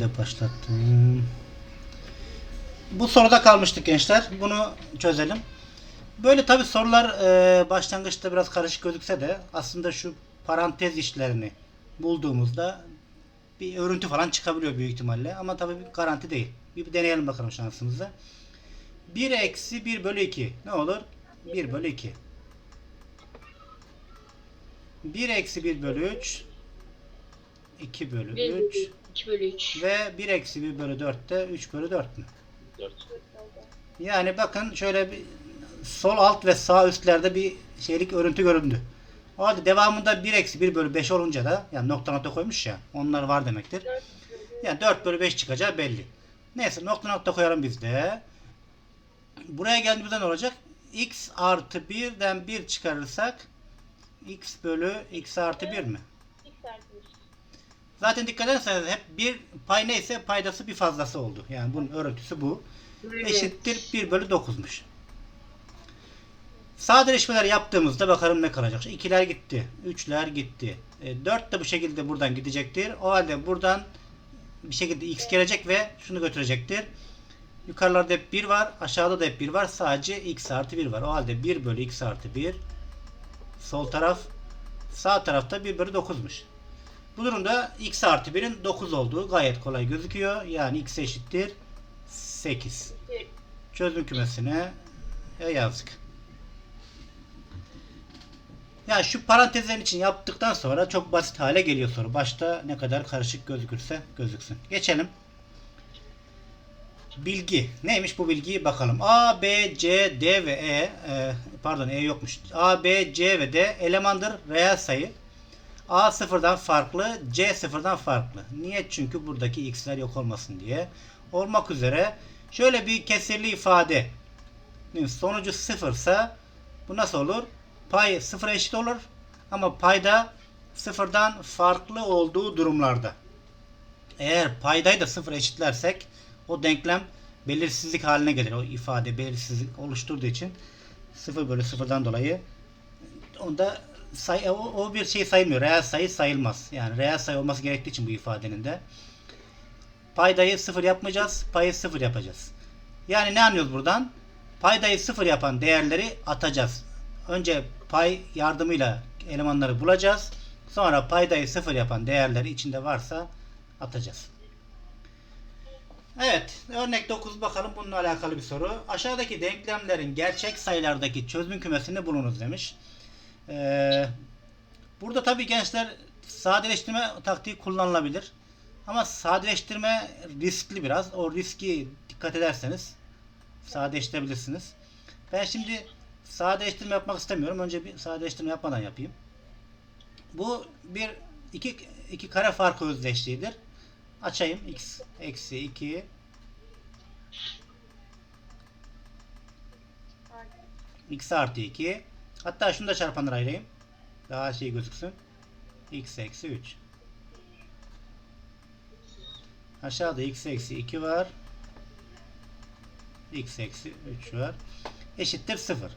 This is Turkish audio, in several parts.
Da başlattım. Bu soruda kalmıştık gençler. Bunu çözelim. Böyle tabi sorular e, başlangıçta biraz karışık gözükse de aslında şu parantez işlerini bulduğumuzda bir örüntü falan çıkabiliyor büyük ihtimalle. Ama tabi bir garanti değil. Bir, deneyelim bakalım şansımızı. 1 eksi 1 bölü 2 ne olur? 1 bölü 2. 1 eksi 1 bölü 3 2 bölü 1 3 bölü 2 bölü 3. ve 1 eksi 1 bölü 4 de 3 bölü 4 mü? 4. Yani bakın şöyle bir sol alt ve sağ üstlerde bir şeylik örüntü göründü. O halde devamında 1 eksi 1 bölü 5 olunca da yani nokta nokta koymuş ya onlar var demektir. Yani 4 bölü 5 çıkacağı belli. Neyse nokta nokta koyalım biz de. Buraya geldiğimizde ne olacak? x artı 1'den 1 çıkarırsak x bölü x artı 1 mi? Zaten dikkat ederseniz hep bir pay neyse paydası bir fazlası oldu. Yani bunun örüntüsü bu. Eşittir 1 bölü 9'muş. Sadeleşmeler yaptığımızda bakalım ne kalacak. İkiler gitti. Üçler gitti. E, 4 de bu şekilde buradan gidecektir. O halde buradan bir şekilde x gelecek ve şunu götürecektir. Yukarılarda hep 1 var. Aşağıda da hep 1 var. Sadece x artı 1 var. O halde 1 bölü x artı 1. Sol taraf. Sağ tarafta 1 bölü 9'muş. Bu durumda x artı 1'in 9 olduğu gayet kolay gözüküyor. Yani x eşittir 8. Çözüm kümesine e, yazdık. Yani şu parantezlerin için yaptıktan sonra çok basit hale geliyor soru. Başta ne kadar karışık gözükürse gözüksün. Geçelim. Bilgi. Neymiş bu bilgiyi bakalım. A, B, C, D ve E, e pardon E yokmuş. A, B, C ve D elemandır reel sayı. A sıfırdan farklı, C sıfırdan farklı. Niye? Çünkü buradaki x'ler yok olmasın diye. Olmak üzere şöyle bir kesirli ifade sonucu sıfırsa bu nasıl olur? Pay sıfıra eşit olur ama payda sıfırdan farklı olduğu durumlarda. Eğer paydayı da sıfır eşitlersek o denklem belirsizlik haline gelir. O ifade belirsizlik oluşturduğu için 0 bölü 0'dan dolayı onda say, o, o bir şey sayılmıyor. Reel sayı sayılmaz. Yani reel sayı olması gerektiği için bu ifadenin de paydayı sıfır yapmayacağız. Payı sıfır yapacağız. Yani ne anlıyoruz buradan? Paydayı sıfır yapan değerleri atacağız. Önce pay yardımıyla elemanları bulacağız. Sonra paydayı sıfır yapan değerleri içinde varsa atacağız. Evet. Örnek 9 bakalım bununla alakalı bir soru. Aşağıdaki denklemlerin gerçek sayılardaki çözüm kümesini bulunuz demiş. Ee, burada tabii gençler sadeleştirme taktiği kullanılabilir. Ama sadeleştirme riskli biraz. O riski dikkat ederseniz sadeleştirebilirsiniz. Ben şimdi sadeleştirme yapmak istemiyorum. Önce bir sadeleştirme yapmadan yapayım. Bu bir iki, iki kare farkı özdeşliğidir. Açayım. x eksi 2 x artı 2 hatta şunu da çarpanlara ayırayım. Daha şey gözüksün. x eksi 3 Aşağıda x eksi 2 var. x eksi 3 var. Eşittir 0.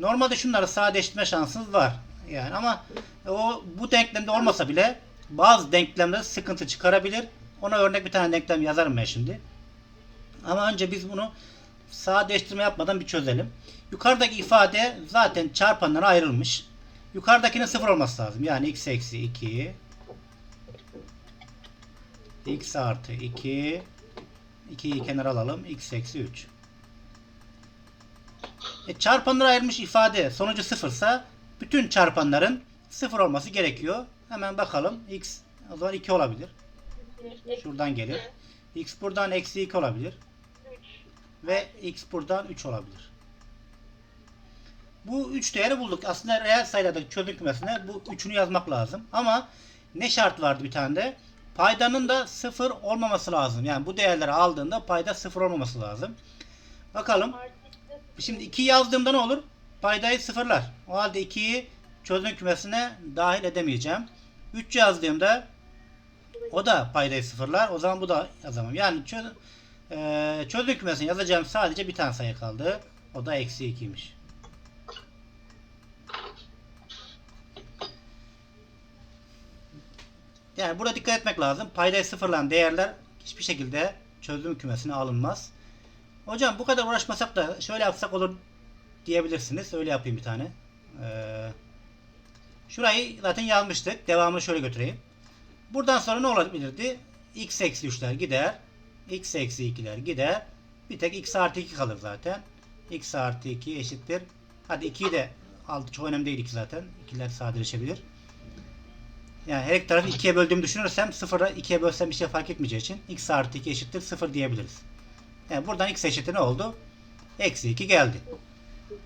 Normalde şunları sadeleştirme şansınız var. Yani ama o bu denklemde olmasa bile bazı denklemde sıkıntı çıkarabilir. Ona örnek bir tane denklem yazarım ben şimdi. Ama önce biz bunu sadeleştirme yapmadan bir çözelim. Yukarıdaki ifade zaten çarpanlara ayrılmış. Yukarıdakinin sıfır olması lazım. Yani x eksi 2 x artı 2 2'yi kenara alalım. x eksi 3 e, çarpanlara ayrılmış ifade sonucu sıfırsa bütün çarpanların sıfır olması gerekiyor. Hemen bakalım. x o zaman 2 olabilir. Şuradan gelir. x buradan eksi 2 olabilir. Ve x buradan 3 olabilir. Bu 3 değeri bulduk. Aslında reel sayılardaki çözüm kümesine bu üçünü yazmak lazım. Ama ne şart vardı bir tane de? Paydanın da 0 olmaması lazım. Yani bu değerleri aldığında payda 0 olmaması lazım. Bakalım. Şimdi 2 yazdığımda ne olur? Paydayı sıfırlar. O halde 2'yi çözüm kümesine dahil edemeyeceğim. 3 yazdığımda o da paydayı sıfırlar. O zaman bu da yazamam. Yani çöz, e, çözüm kümesine yazacağım sadece bir tane sayı kaldı. O da eksi 2'ymiş. Yani burada dikkat etmek lazım. Paydayı sıfırlayan değerler hiçbir şekilde çözüm kümesine alınmaz. Hocam bu kadar uğraşmasak da şöyle yapsak olur diyebilirsiniz. Öyle yapayım bir tane. Ee, şurayı zaten yazmıştık. Devamını şöyle götüreyim. Buradan sonra ne olabilirdi? x eksi 3'ler gider. X eksi 2'ler gider. Bir tek x artı 2 kalır zaten. x artı 2 eşittir. Hadi 2'yi de aldı. Çok önemli değil 2 zaten. 2'ler sadeleşebilir. Yani her iki tarafı 2'ye böldüğümü düşünürsem 0'a 2'ye bölsem bir şey fark etmeyeceği için x artı 2 eşittir 0 diyebiliriz. Yani buradan x eşittir ne oldu? Eksi 2 geldi.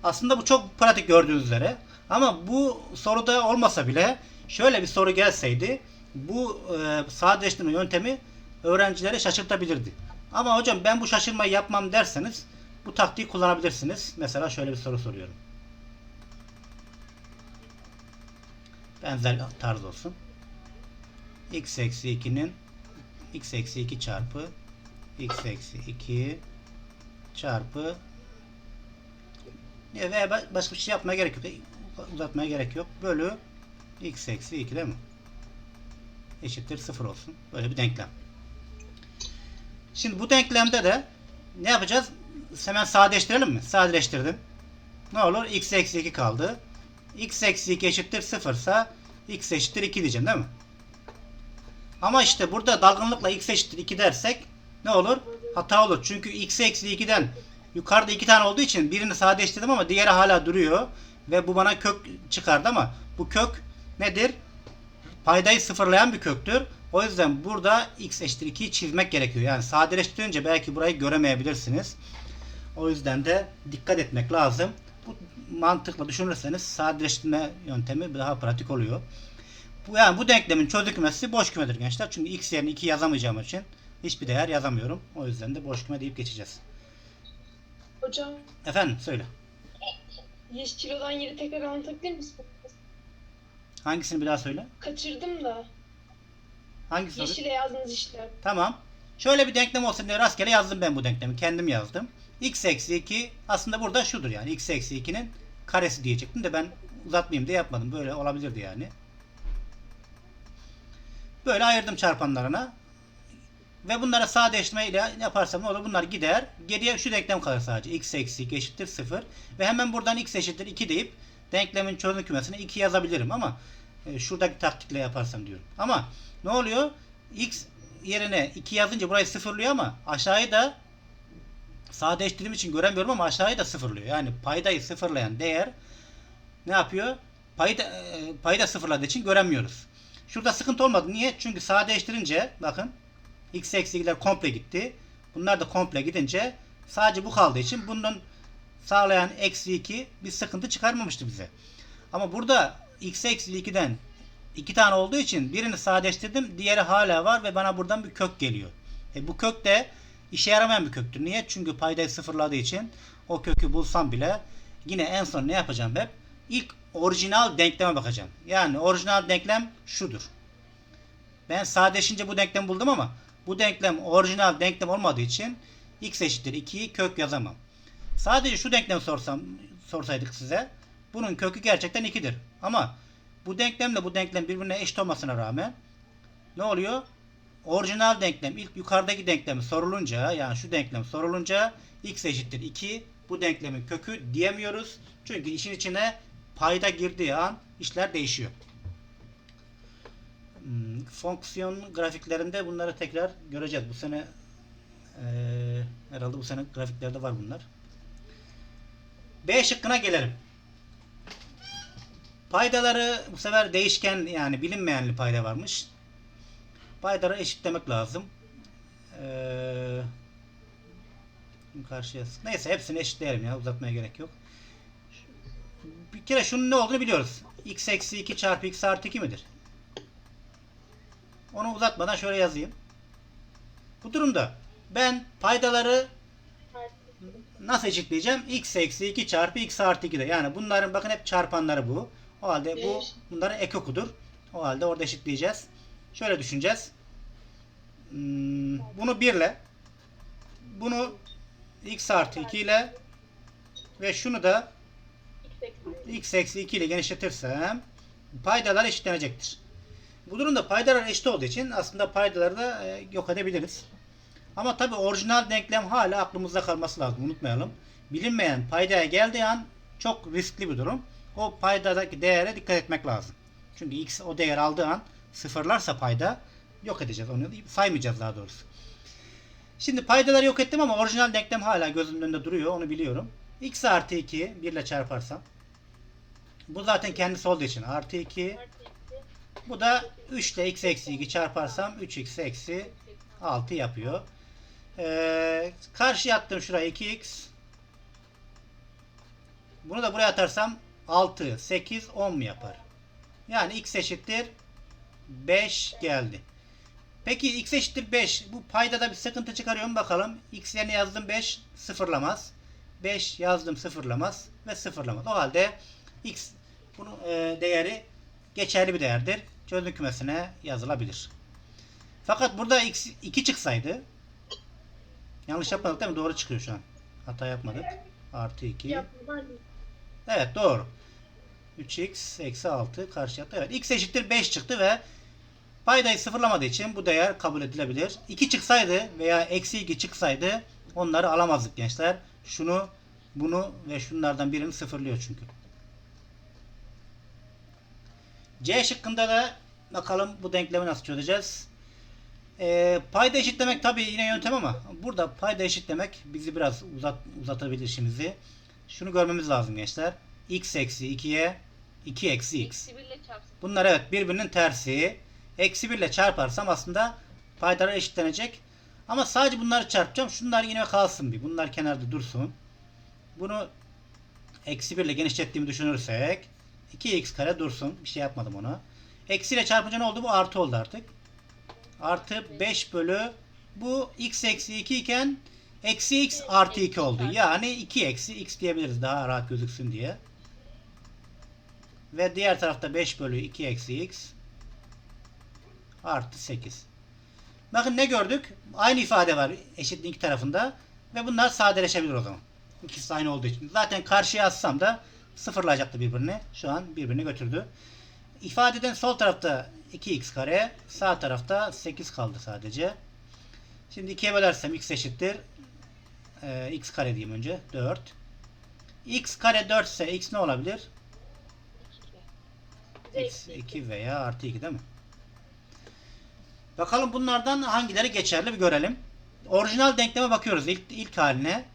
Aslında bu çok pratik gördüğünüz üzere. Ama bu soruda olmasa bile şöyle bir soru gelseydi bu e, sadeleştirme yöntemi öğrencileri şaşırtabilirdi. Ama hocam ben bu şaşırmayı yapmam derseniz bu taktiği kullanabilirsiniz. Mesela şöyle bir soru soruyorum. Benzer tarz olsun. x eksi 2'nin x eksi 2 çarpı x eksi 2 çarpı ya veya ba- başka bir şey yapmaya gerek yok. Uzatmaya gerek yok. Bölü x eksi 2 değil mi? Eşittir 0 olsun. Böyle bir denklem. Şimdi bu denklemde de ne yapacağız? Hemen sadeleştirelim mi? Sadeleştirdim. Ne olur? x eksi 2 kaldı. x eksi 2 eşittir 0 ise x eşittir 2 diyeceğim değil mi? Ama işte burada dalgınlıkla x eşittir 2 dersek ne olur? Hata olur. Çünkü x eksi 2'den yukarıda 2 tane olduğu için birini sadeleştirdim ama diğeri hala duruyor. Ve bu bana kök çıkardı ama bu kök nedir? Paydayı sıfırlayan bir köktür. O yüzden burada x eşittir 2'yi çizmek gerekiyor. Yani sadeleştirince belki burayı göremeyebilirsiniz. O yüzden de dikkat etmek lazım. Bu mantıkla düşünürseniz sadeleştirme yöntemi daha pratik oluyor. Bu, yani bu denklemin çözüm kümesi boş kümedir gençler. Çünkü x yerine 2 yazamayacağım için hiçbir değer yazamıyorum. O yüzden de boş küme deyip geçeceğiz. Hocam Efendim söyle. yeşil olan yeri tekrar anlatabilir misin? Hangisini bir daha söyle. Kaçırdım da. Hangisi? Yeşile yazdığınız işlem. Tamam. Şöyle bir denklem olsun diye rastgele yazdım ben bu denklemi. Kendim yazdım. x eksi 2 aslında burada şudur yani. x eksi 2'nin karesi diyecektim de ben uzatmayayım diye yapmadım. Böyle olabilirdi yani. Böyle ayırdım çarpanlarına. Ve bunlara sadeleştirme ile yaparsam ne olur? Bunlar gider. Geriye şu denklem kalır sadece. x eksi 2 eşittir 0. Ve hemen buradan x eşittir 2 deyip denklemin çözüm kümesine 2 yazabilirim ama e, şuradaki taktikle yaparsam diyorum. Ama ne oluyor? x yerine 2 yazınca burayı sıfırlıyor ama aşağıyı da sadeleştirdiğim için göremiyorum ama aşağıyı da sıfırlıyor. Yani paydayı sıfırlayan değer ne yapıyor? Payda, e, payda sıfırladığı için göremiyoruz. Şurada sıkıntı olmadı. Niye? Çünkü sadeleştirince bakın x eksi 2'ler komple gitti. Bunlar da komple gidince sadece bu kaldığı için bunun sağlayan eksi 2 bir sıkıntı çıkarmamıştı bize. Ama burada x eksi 2'den iki tane olduğu için birini sadeleştirdim. Diğeri hala var ve bana buradan bir kök geliyor. E bu kök de işe yaramayan bir köktür. Niye? Çünkü paydayı sıfırladığı için o kökü bulsam bile yine en son ne yapacağım hep? İlk orijinal denkleme bakacağım. Yani orijinal denklem şudur. Ben sadeleşince bu denklemi buldum ama bu denklem orijinal denklem olmadığı için x eşittir 2'yi kök yazamam. Sadece şu denklemi sorsam sorsaydık size bunun kökü gerçekten 2'dir. Ama bu denklemle bu denklem birbirine eşit olmasına rağmen ne oluyor? Orijinal denklem ilk yukarıdaki denklemi sorulunca yani şu denklem sorulunca x eşittir 2 bu denklemin kökü diyemiyoruz. Çünkü işin içine payda girdiği an işler değişiyor. Hmm, Fonksiyon grafiklerinde bunları tekrar göreceğiz. Bu sene eee, herhalde bu sene grafiklerde var bunlar. B şıkkına gelelim. Paydaları bu sefer değişken yani bilinmeyenli payda varmış. Paydaları eşitlemek lazım. Ee, karşıya neyse hepsini eşitleyelim ya uzatmaya gerek yok. Bir kere şunun ne olduğunu biliyoruz. x eksi 2 çarpı x artı 2 midir? Onu uzatmadan şöyle yazayım. Bu durumda ben paydaları nasıl eşitleyeceğim? x eksi 2 çarpı x artı 2'de. Yani bunların bakın hep çarpanları bu. O halde bu bunların ekokudur. O halde orada eşitleyeceğiz. Şöyle düşüneceğiz. Hmm, bunu 1 ile bunu x artı 2 ile ve şunu da x eksi 2 ile genişletirsem paydalar eşitlenecektir. Bu durumda paydalar eşit olduğu için aslında paydaları da e, yok edebiliriz. Ama tabi orijinal denklem hala aklımızda kalması lazım. Unutmayalım. Bilinmeyen paydaya geldiği an çok riskli bir durum. O paydadaki değere dikkat etmek lazım. Çünkü x o değer aldığı an sıfırlarsa payda yok edeceğiz onu. Saymayacağız daha doğrusu. Şimdi paydaları yok ettim ama orijinal denklem hala gözümün önünde duruyor. Onu biliyorum. x artı 2 1 ile çarparsam. Bu zaten kendisi olduğu için artı 2. Bu da 3 ile x eksi 2 çarparsam 3x eksi 6 yapıyor. Ee, karşıya attım şuraya 2x. Bunu da buraya atarsam 6, 8, 10 mu yapar? Yani x eşittir 5 geldi. Peki x eşittir 5. Bu paydada bir sıkıntı çıkarıyor mu bakalım. x yerine yazdım 5 sıfırlamaz. 5 yazdım sıfırlamaz ve sıfırlamaz. O halde x bunun e, değeri geçerli bir değerdir. Çözüm kümesine yazılabilir. Fakat burada x 2 çıksaydı yanlış yapmadık değil mi? Doğru çıkıyor şu an. Hata yapmadık. Artı 2. Yapmadan Evet doğru. 3x eksi 6 karşı yattı. Evet x eşittir 5 çıktı ve paydayı sıfırlamadığı için bu değer kabul edilebilir. 2 çıksaydı veya eksi 2 çıksaydı onları alamazdık gençler. Şunu, bunu ve şunlardan birini sıfırlıyor çünkü. C şıkkında da bakalım bu denklemi nasıl çözeceğiz. Ee, payda eşitlemek tabii yine yöntem ama burada payda eşitlemek bizi biraz uzat, uzatabilir işimizi. Şunu görmemiz lazım gençler. x eksi 2'ye 2 eksi x. Bunlar evet birbirinin tersi. Eksi 1 ile çarparsam aslında paydalar eşitlenecek. Ama sadece bunları çarpacağım. Şunlar yine kalsın bir. Bunlar kenarda dursun. Bunu eksi 1 ile genişlettiğimi düşünürsek 2x kare dursun. Bir şey yapmadım ona. Eksi ile çarpınca ne oldu? Bu artı oldu artık. Artı 5 bölü bu x eksi 2 iken eksi x artı 2 oldu. Yani 2 eksi x diyebiliriz daha rahat gözüksün diye. Ve diğer tarafta 5 bölü 2 eksi x artı 8. Bakın ne gördük? Aynı ifade var eşitliğin iki tarafında. Ve bunlar sadeleşebilir o zaman. İkisi aynı olduğu için. Zaten karşıya atsam da sıfırlayacaktı birbirini. Şu an birbirini götürdü. İfadeden sol tarafta 2x kare, sağ tarafta 8 kaldı sadece. Şimdi 2'ye bölersem x eşittir. Ee, x kare diyeyim önce. 4. x kare 4 ise x ne olabilir? X 2 veya artı 2 değil mi? Bakalım bunlardan hangileri geçerli bir görelim. Orijinal denkleme bakıyoruz ilk, ilk haline.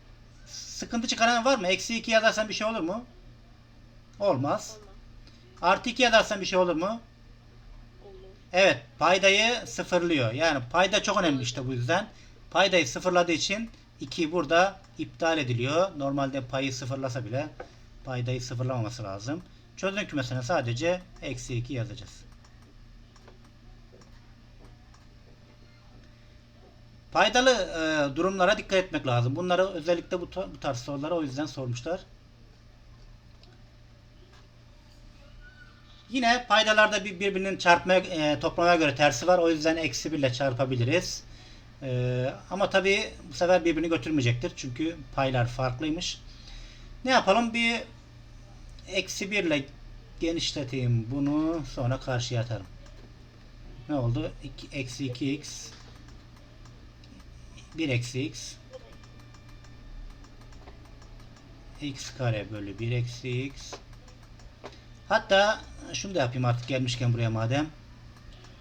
Sıkıntı çıkaran var mı? Eksi 2 yazarsan bir şey olur mu? Olmaz. Olmaz. Artı 2 yazarsan bir şey olur mu? Evet. Paydayı sıfırlıyor. Yani payda çok önemli işte bu yüzden. Paydayı sıfırladığı için 2 burada iptal ediliyor. Normalde payı sıfırlasa bile paydayı sıfırlamaması lazım. Çözüm kümesine sadece eksi 2 yazacağız. Paydalı e, durumlara dikkat etmek lazım. Bunları özellikle bu, bu tarz soruları o yüzden sormuşlar. Yine paydalarda bir birbirinin çarpmaya, e, toplamaya göre tersi var. O yüzden eksi 1 ile çarpabiliriz. E, ama tabi bu sefer birbirini götürmeyecektir. Çünkü paylar farklıymış. Ne yapalım? Bir eksi 1 ile genişleteyim bunu. Sonra karşıya atarım. Ne oldu? Eksi 2x 1 eksi x x kare bölü 1 eksi x Hatta şunu da yapayım artık gelmişken buraya madem.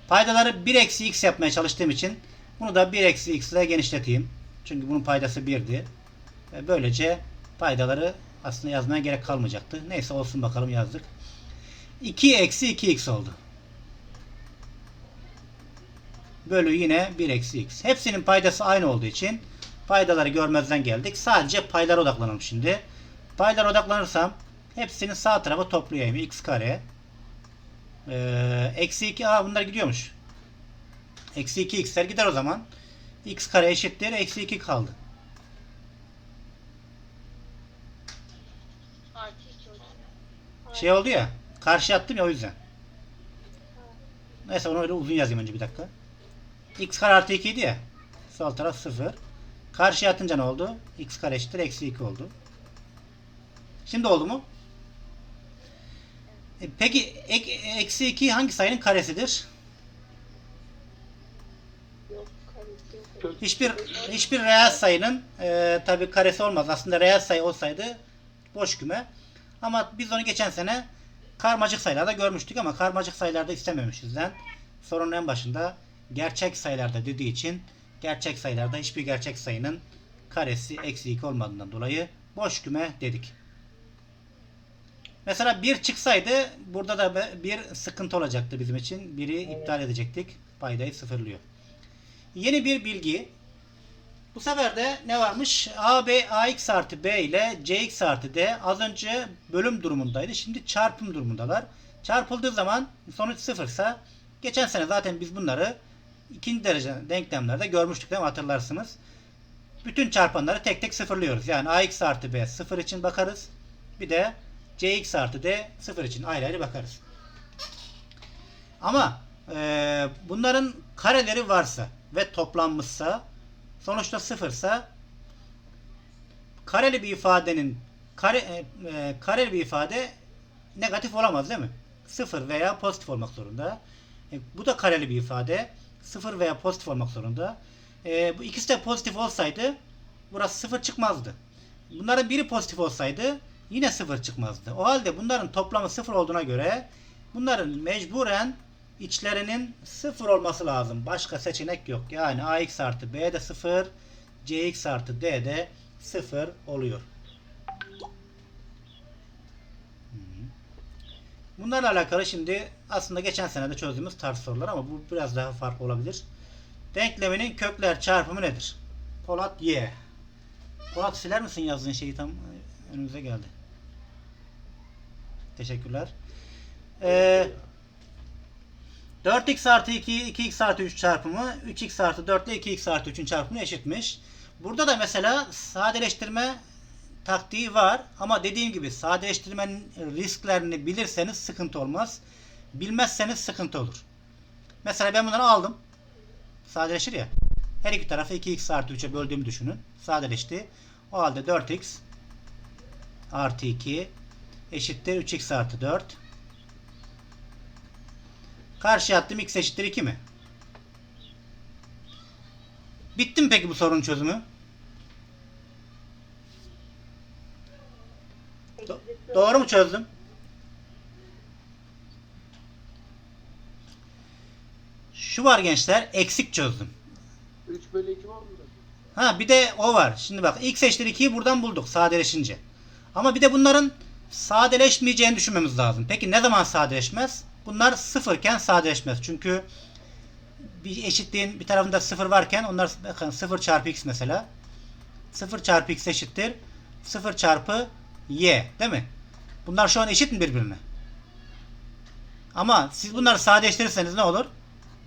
Paydaları 1 eksi x yapmaya çalıştığım için bunu da 1 eksi x ile genişleteyim. Çünkü bunun paydası 1'di. Ve böylece paydaları aslında yazmaya gerek kalmayacaktı. Neyse olsun bakalım yazdık. 2 eksi 2x oldu. Bölü yine 1 eksi x. Hepsinin paydası aynı olduğu için paydaları görmezden geldik. Sadece paylara odaklanalım şimdi. Paylara odaklanırsam hepsini sağ tarafa toplayayım. x kare. Ee, eksi 2. Aa bunlar gidiyormuş. Eksi 2 x'ler gider o zaman. x kare eşittir. Eksi 2 kaldı. Şey oldu ya. Karşı attım ya o yüzden. Neyse onu öyle uzun yazayım önce bir dakika. x kare artı 2 idi ya. Sol taraf 0. Karşıya atınca ne oldu? x kare eşittir. Eksi 2 oldu. Şimdi oldu mu? E, peki ek, eksi 2 hangi sayının karesidir? Hiçbir hiçbir reel sayının e, tabi karesi olmaz. Aslında reel sayı olsaydı boş küme. Ama biz onu geçen sene karmacık sayılarda görmüştük ama karmacık sayılarda istememişizden sorunun en başında gerçek sayılarda dediği için gerçek sayılarda hiçbir gerçek sayının karesi eksi 2 olmadığından dolayı boş küme dedik. Mesela bir çıksaydı burada da bir sıkıntı olacaktı bizim için. Biri iptal edecektik. Paydayı sıfırlıyor. Yeni bir bilgi. Bu sefer de ne varmış? AB AX artı B ile CX artı D az önce bölüm durumundaydı. Şimdi çarpım durumundalar. Çarpıldığı zaman sonuç sıfırsa geçen sene zaten biz bunları ikinci derece denklemlerde görmüştük değil mi? Hatırlarsınız. Bütün çarpanları tek tek sıfırlıyoruz. Yani AX artı B sıfır için bakarız. Bir de CX artı D sıfır için ayrı ayrı bakarız. Ama e, bunların kareleri varsa ve toplanmışsa sonuçta sıfırsa kareli bir ifadenin kare, e, e, kareli bir ifade negatif olamaz değil mi? Sıfır veya pozitif olmak zorunda. E, bu da kareli bir ifade. Sıfır veya pozitif olmak zorunda. E, bu ikisi de pozitif olsaydı burası sıfır çıkmazdı. Bunların biri pozitif olsaydı yine sıfır çıkmazdı. O halde bunların toplamı sıfır olduğuna göre bunların mecburen içlerinin sıfır olması lazım. Başka seçenek yok. Yani ax artı b de sıfır, cx artı d de sıfır oluyor. Hı. Bunlarla alakalı şimdi aslında geçen sene de çözdüğümüz tarz sorular ama bu biraz daha farklı olabilir. Denkleminin kökler çarpımı nedir? Polat y. Polat siler misin yazdığın şeyi tam önümüze geldi. Teşekkürler. Ee, 4x artı 2, 2x artı 3 çarpımı 3x artı 4 ile 2x artı 3'ün çarpımı eşitmiş. Burada da mesela sadeleştirme taktiği var ama dediğim gibi sadeleştirmenin risklerini bilirseniz sıkıntı olmaz. Bilmezseniz sıkıntı olur. Mesela ben bunları aldım. Sadeleşir ya. Her iki tarafı 2x artı 3'e böldüğümü düşünün. Sadeleşti. O halde 4x artı 2 eşittir 3x artı 4. Karşıya attım x eşittir 2 mi? Bitti mi peki bu sorunun çözümü? Do- doğru mu çözdüm? Şu var gençler eksik çözdüm. 3 bölü 2 var mı? Ha bir de o var. Şimdi bak x eşittir 2'yi buradan bulduk sadeleşince. Ama bir de bunların sadeleşmeyeceğini düşünmemiz lazım. Peki ne zaman sadeleşmez? Bunlar sıfırken sadeleşmez. Çünkü bir eşitliğin bir tarafında sıfır varken onlar bakın 0 çarpı x mesela. 0 çarpı x eşittir 0 çarpı y değil mi? Bunlar şu an eşit mi birbirine? Ama siz bunları sadeleştirirseniz ne olur?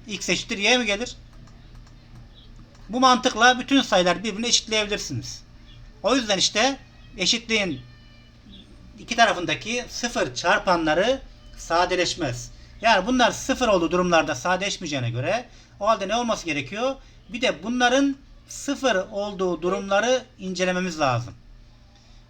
x eşittir y mi gelir? Bu mantıkla bütün sayılar birbirine eşitleyebilirsiniz. O yüzden işte eşitliğin iki tarafındaki sıfır çarpanları sadeleşmez. Yani bunlar sıfır olduğu durumlarda sadeleşmeyeceğine göre o halde ne olması gerekiyor? Bir de bunların sıfır olduğu durumları incelememiz lazım.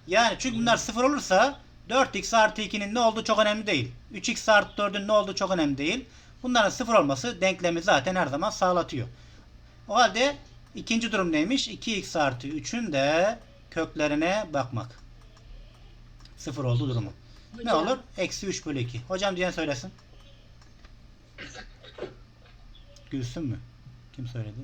Yani çünkü bunlar sıfır olursa 4x artı 2'nin ne olduğu çok önemli değil. 3x artı 4'ün ne olduğu çok önemli değil. Bunların sıfır olması denklemi zaten her zaman sağlatıyor. O halde ikinci durum neymiş? 2x artı 3'ün de köklerine bakmak. Sıfır olduğu durumu. Ne olur? Eksi 3 bölü 2. Hocam diyen söylesin. Gülsün mü? Kim söyledi?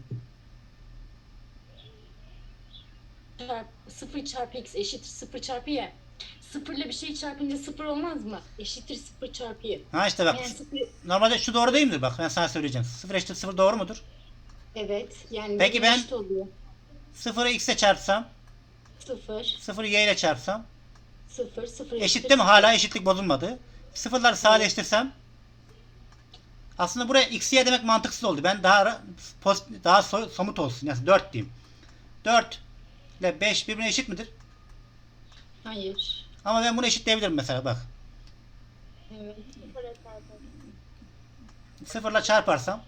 Çarp, 0 çarpı x eşittir 0 çarpı y. Sıfırla bir şey çarpınca sıfır olmaz mı? Eşittir 0 çarpı y. Ha işte bak. Yani sıfır, Normalde şu doğru değil midir? Bak ben sana söyleyeceğim. 0 eşittir 0 doğru mudur? evet. Yani Peki ben- oluyor. 0'ı x ile çarpsam, 0, 0'ı y ile çarpsam 0, 0 eşit değil mi? Hala eşitlik bozulmadı. Sıfırları sadeleştirsem aslında buraya x y demek mantıksız oldu. Ben daha daha so- somut olsun. Yani 4 diyeyim. 4 ile 5 birbirine eşit midir? Hayır. Ama ben bunu eşitleyebilirim mesela bak. Evet. 0 ile çarparsam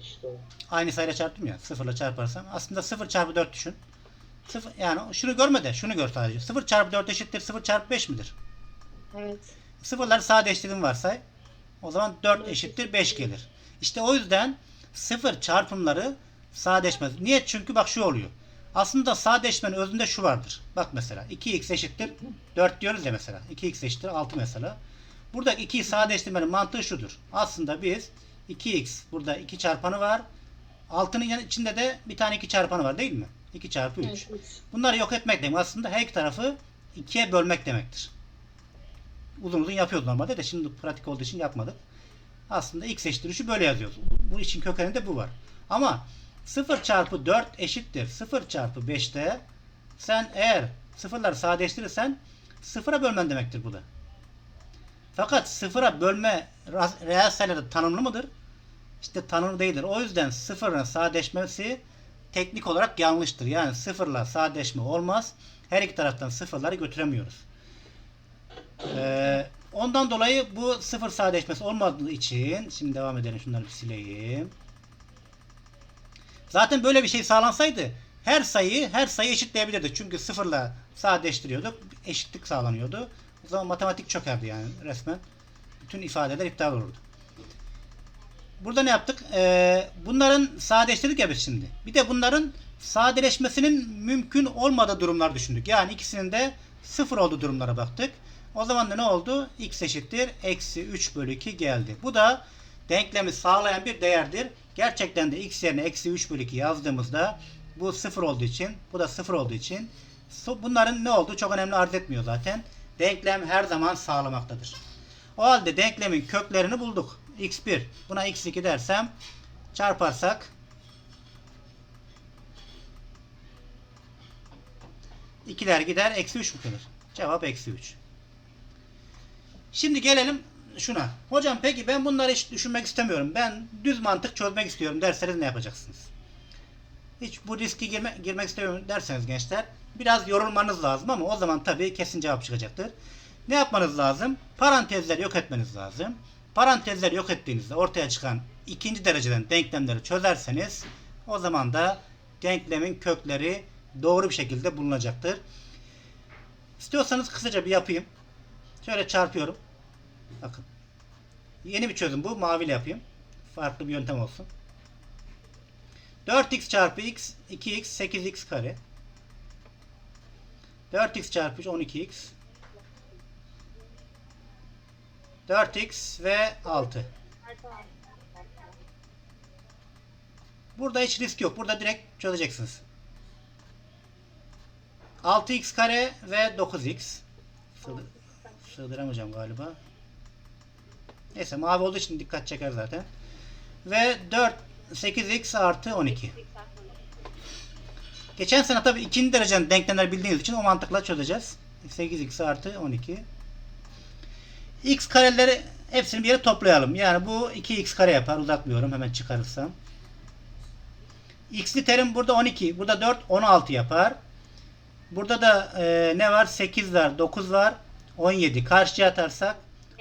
İşte aynı sayıyla çarptım ya. 0 ile çarparsam aslında 0 çarpı 4 düşün. 0 yani şunu görme de şunu gör sadece. 0 çarpı 4 eşittir 0 çarpı 5 midir? Evet. Sıfırları sadeleştirdiğim varsay. O zaman 4 eşittir 5 gelir. İşte o yüzden sıfır çarpımları sadeleşmez. Niye? Çünkü bak şu oluyor. Aslında sadeleşmenin özünde şu vardır. Bak mesela 2x eşittir 4 diyoruz ya mesela. 2x eşittir 6 mesela. Burada 2'yi sadeleştirmenin mantığı şudur. Aslında biz 2x burada 2 çarpanı var. 6'nın yan- içinde de bir tane 2 çarpanı var değil mi? 2 çarpı 3. Evet, üç. Bunları yok etmek demek aslında her iki tarafı ikiye bölmek demektir. Uzun uzun yapıyoruz normalde de şimdi pratik olduğu için yapmadık. Aslında x eşittir 3'ü böyle yazıyoruz. Bu işin kökeninde bu var. Ama 0 çarpı 4 eşittir 0 çarpı 5'te sen eğer sıfırları sadeleştirirsen sıfıra bölmen demektir bu da. Fakat sıfıra bölme reel sayılarda tanımlı mıdır? İşte tanımlı değildir. O yüzden sıfırın sadeleşmesi teknik olarak yanlıştır. Yani sıfırla sadeleşme olmaz. Her iki taraftan sıfırları götüremiyoruz. Ee, ondan dolayı bu sıfır sadeleşmesi olmadığı için şimdi devam edelim. Şunları bir sileyim. Zaten böyle bir şey sağlansaydı her sayıyı her sayı eşitleyebilirdik. Çünkü sıfırla sadeleştiriyorduk. Eşitlik sağlanıyordu. O zaman matematik çökerdi yani resmen. Bütün ifadeler iptal olurdu. Burada ne yaptık? Ee, bunların sadeleştirdik ya biz şimdi. Bir de bunların sadeleşmesinin mümkün olmadığı durumlar düşündük. Yani ikisinin de sıfır olduğu durumlara baktık. O zaman da ne oldu? x eşittir. Eksi 3 bölü 2 geldi. Bu da denklemi sağlayan bir değerdir. Gerçekten de x yerine eksi 3 bölü 2 yazdığımızda bu sıfır olduğu için, bu da sıfır olduğu için bunların ne olduğu çok önemli arz etmiyor zaten. Denklem her zaman sağlamaktadır. O halde denklemin köklerini bulduk. X1. Buna x2 dersem çarparsak ikiler gider. Eksi 3 mü kalır? Cevap eksi 3. Şimdi gelelim şuna. Hocam peki ben bunları hiç düşünmek istemiyorum. Ben düz mantık çözmek istiyorum derseniz ne yapacaksınız? Hiç bu riski girme, girmek istemiyorum derseniz gençler biraz yorulmanız lazım ama o zaman tabii kesin cevap çıkacaktır. Ne yapmanız lazım? Parantezleri yok etmeniz lazım. Parantezleri yok ettiğinizde ortaya çıkan ikinci dereceden denklemleri çözerseniz o zaman da denklemin kökleri doğru bir şekilde bulunacaktır. İstiyorsanız kısaca bir yapayım. Şöyle çarpıyorum. Bakın. Yeni bir çözüm bu. Maviyle yapayım. Farklı bir yöntem olsun. 4x çarpı x 2x 8x kare. 4x çarpı 3 12x. 4x ve 6. Burada hiç risk yok. Burada direkt çözeceksiniz. 6x kare ve 9x. Sığdır, sığdıramayacağım galiba. Neyse mavi olduğu için dikkat çeker zaten. Ve 4 8x artı 12. Geçen sene tabii ikinci dereceden denklemler bildiğiniz için o mantıkla çözeceğiz. 8x artı 12. x kareleri hepsini bir yere toplayalım. Yani bu 2x kare yapar. Uzatmıyorum hemen çıkarırsam. x'li terim burada 12. Burada 4 16 yapar. Burada da e, ne var? 8 var, 9 var, 17. Karşıya atarsak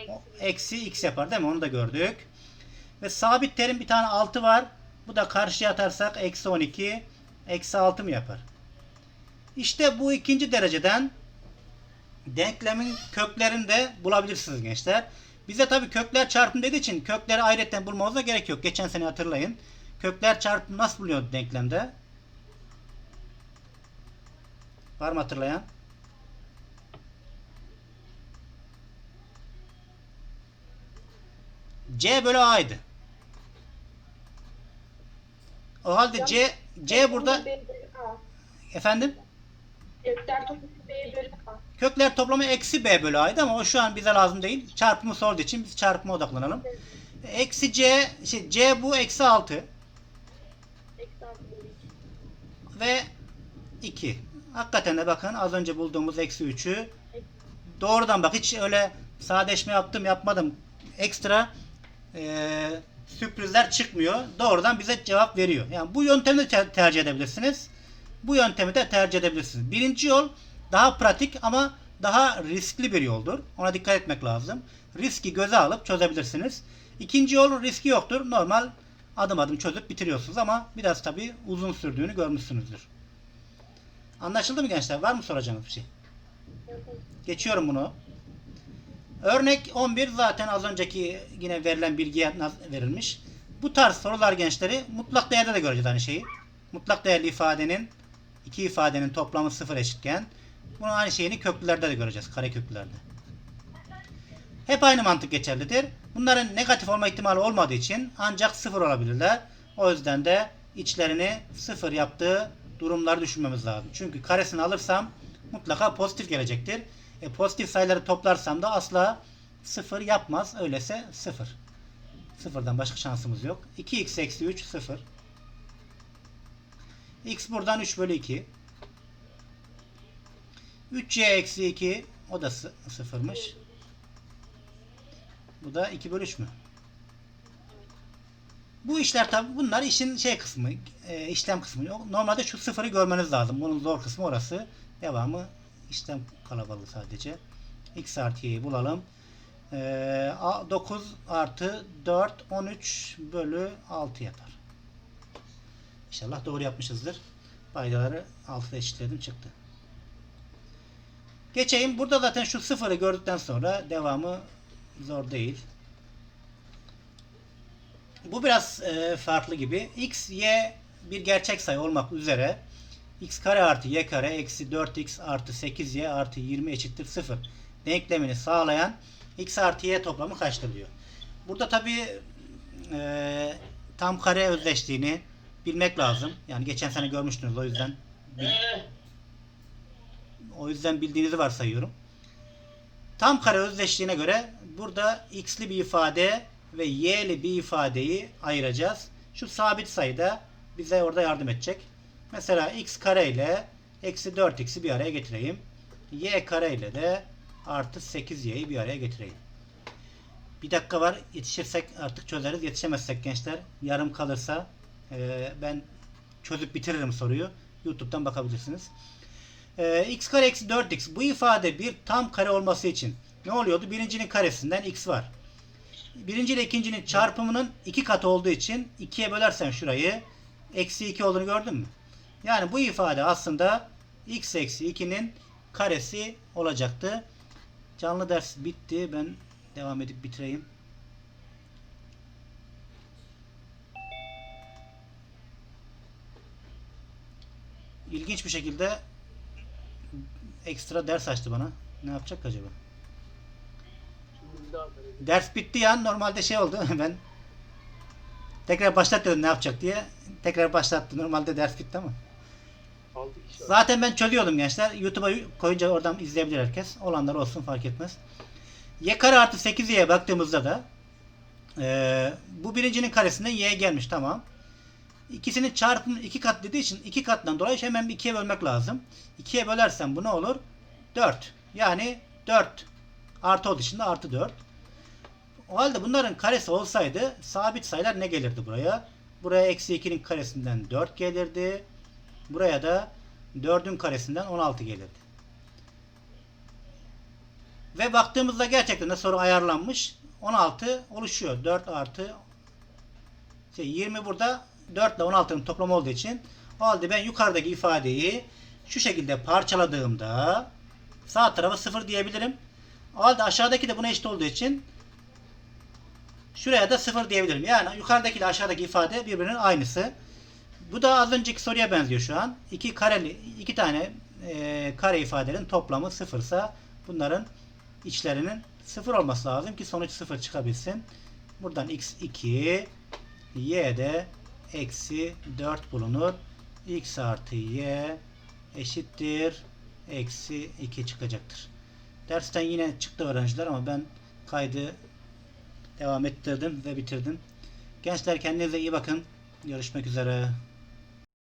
o- eksi x yapar değil mi? Onu da gördük. Ve sabit terim bir tane 6 var. Bu da karşıya atarsak eksi 12, eksi 6 mı yapar? İşte bu ikinci dereceden denklemin köklerini de bulabilirsiniz gençler. Bize tabii kökler çarpım dediği için kökleri ayrıca bulmamıza gerek yok. Geçen sene hatırlayın. Kökler çarpım nasıl buluyor denklemde? Var mı hatırlayan? C bölü A'ydı. O halde C C burada efendim Kökler toplamı B bölü A. kökler toplamı eksi B bölü A'ydı ama o şu an bize lazım değil. Çarpımı sorduğu için biz çarpıma odaklanalım. Eksi C şey, C bu eksi 6 Eksi altı bölü iki. ve 2. Hakikaten de bakın az önce bulduğumuz eksi 3'ü doğrudan bak hiç öyle sadeleşme yaptım yapmadım ekstra eee, sürprizler çıkmıyor. Doğrudan bize cevap veriyor. Yani bu yöntemi de ter- tercih edebilirsiniz. Bu yöntemi de tercih edebilirsiniz. Birinci yol daha pratik ama daha riskli bir yoldur. Ona dikkat etmek lazım. Riski göze alıp çözebilirsiniz. İkinci yol riski yoktur. Normal adım adım çözüp bitiriyorsunuz ama biraz tabii uzun sürdüğünü görmüşsünüzdür. Anlaşıldı mı gençler? Var mı soracağınız bir şey? Geçiyorum bunu. Örnek 11 zaten az önceki yine verilen bilgiye verilmiş. Bu tarz sorular gençleri mutlak değerde de göreceğiz aynı şeyi. Mutlak değerli ifadenin iki ifadenin toplamı sıfır eşitken bunu aynı şeyini köklülerde de göreceğiz. Kare köklülerde. Hep aynı mantık geçerlidir. Bunların negatif olma ihtimali olmadığı için ancak sıfır olabilirler. O yüzden de içlerini sıfır yaptığı durumları düşünmemiz lazım. Çünkü karesini alırsam mutlaka pozitif gelecektir. E, pozitif sayıları toplarsam da asla sıfır yapmaz. Öyleyse sıfır. Sıfırdan başka şansımız yok. 2x eksi 3 sıfır. X buradan 3 bölü 2. 3y eksi 2 o da sı- sıfırmış. Bu da 2 bölü 3 mü? Bu işler tabi bunlar işin şey kısmı, e, işlem kısmı. Normalde şu sıfırı görmeniz lazım. Bunun zor kısmı orası. Devamı işlem kalabalığı sadece. x artı y'yi bulalım. E, a- 9 artı 4 13 bölü 6 yapar. İnşallah doğru yapmışızdır. Paydaları 6'da eşitledim çıktı. Geçeyim. Burada zaten şu sıfırı gördükten sonra devamı zor değil. Bu biraz e, farklı gibi. x, y bir gerçek sayı olmak üzere x kare artı y kare eksi 4x artı 8y artı 20 eşittir 0 denklemini sağlayan x artı y toplamı kaçtır diyor. Burada tabi e, tam kare özdeşliğini bilmek lazım. Yani geçen sene görmüştünüz o yüzden bil- o yüzden bildiğinizi varsayıyorum. Tam kare özdeşliğine göre burada x'li bir ifade ve y'li bir ifadeyi ayıracağız. Şu sabit sayıda bize orada yardım edecek. Mesela x kare ile eksi 4x'i bir araya getireyim. y kare ile de artı 8y'yi bir araya getireyim. Bir dakika var. Yetişirsek artık çözeriz. Yetişemezsek gençler yarım kalırsa e, ben çözüp bitiririm soruyu. YouTube'dan bakabilirsiniz. Ee, x kare eksi 4x bu ifade bir tam kare olması için ne oluyordu? Birincinin karesinden x var. Birinci ile ikincinin çarpımının iki katı olduğu için ikiye bölersen şurayı eksi 2 olduğunu gördün mü? Yani bu ifade aslında x eksi 2'nin karesi olacaktı. Canlı ders bitti. Ben devam edip bitireyim. İlginç bir şekilde ekstra ders açtı bana. Ne yapacak acaba? Ders bitti ya. Normalde şey oldu. Ben tekrar başlat dedim ne yapacak diye. Tekrar başlattı. Normalde ders bitti ama. 6 kişi var. Zaten ben çözüyordum gençler. YouTube'a koyunca oradan izleyebilir herkes. Olanlar olsun fark etmez. Y kare artı 8y'ye baktığımızda da eee, bu birincinin karesinden y gelmiş tamam. İkisinin çarpımı iki kat dediği için iki kattan dolayı hemen bir ikiye bölmek lazım. İkiye bölersem bu ne olur? 4. Yani 4 artı olduğu için artı 4. O halde bunların karesi olsaydı sabit sayılar ne gelirdi buraya? Buraya eksi 2'nin karesinden 4 gelirdi. Buraya da 4'ün karesinden 16 gelirdi. Ve baktığımızda gerçekten de soru ayarlanmış. 16 oluşuyor. 4 artı şey 20 burada 4 ile 16'nın toplamı olduğu için o halde ben yukarıdaki ifadeyi şu şekilde parçaladığımda sağ tarafa 0 diyebilirim. O halde aşağıdaki de buna eşit olduğu için şuraya da 0 diyebilirim. Yani yukarıdaki ile aşağıdaki ifade birbirinin aynısı. Bu da az önceki soruya benziyor şu an. İki kareli, iki tane e, kare ifadelerin toplamı sıfırsa bunların içlerinin sıfır olması lazım ki sonuç sıfır çıkabilsin. Buradan x 2, y de eksi 4 bulunur. x artı y eşittir eksi 2 çıkacaktır. Dersten yine çıktı öğrenciler ama ben kaydı devam ettirdim ve bitirdim. Gençler kendinize iyi bakın. Görüşmek üzere.